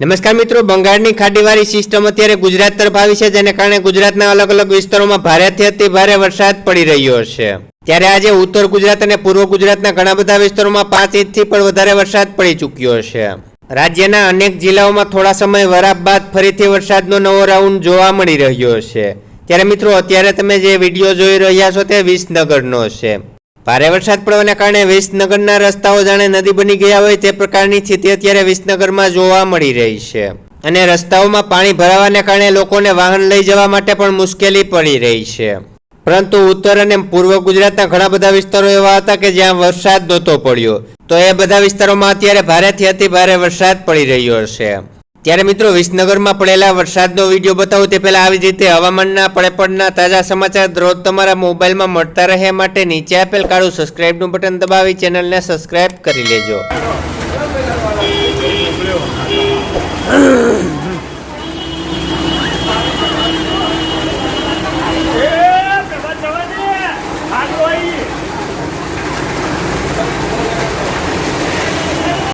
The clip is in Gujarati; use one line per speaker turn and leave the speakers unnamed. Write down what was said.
નમસ્કાર મિત્રો, બંગાળની ખાડીવાળી સિસ્ટમ અત્યારે ગુજરાત તરફ આવી છે, જેને કારણે ગુજરાતના અલગ અલગ વિસ્તારોમાં ભારેથી અતિ ભારે વરસાદ પડી રહ્યો છે. ત્યારે આજે ઉત્તર ગુજરાત અને પૂર્વ ગુજરાતના ઘણા બધા વિસ્તારોમાં પાંચ ઇંચથી પણ વધારે વરસાદ પડી ચૂક્યો છે. રાજ્યના અનેક જિલ્લાઓમાં થોડા સમય વરાપ બાદ ફરીથી વરસાદનો નવો રાઉન્ડ જોવા મળી રહ્યો છે. ત્યારે મિત્રો, અત્યારે તમે જે વીડિયો જોઈ રહ્યા છો તે વિસનગરનો છે. ભારે વરસાદ પડવાના કારણે વિસનગરના રસ્તાઓ જાણે નદી બની ગયા હોય તે પ્રકારની સ્થિતિ અત્યારે વિસનગરમાં જોવા મળી રહી છે. અને રસ્તાઓમાં પાણી ભરાવાને કારણે લોકોને વાહન લઈ જવા માટે પણ મુશ્કેલી પડી રહી છે. પરંતુ ઉત્તર અને પૂર્વ ગુજરાતના ઘણા બધા વિસ્તારો એવા હતા કે જ્યાં વરસાદ નહોતો પડ્યો. તો એ બધા વિસ્તારોમાં અત્યારે ભારેથી અતિ ભારે વરસાદ પડી રહ્યો છે. ત્યારે મિત્રો વિસનગરમાં પડેલા વરસાદનો વીડિયો બતાવું તે પહેલાં આવી જ રીતે હવામાનના પડેપડના તાજા સમાચાર રોજ તમારા મોબાઈલમાં મળતા રહે માટે નીચે આપેલ કાળું સબસ્ક્રાઇબનું બટન દબાવી ચેનલને સબસ્ક્રાઈબ કરી લેજો.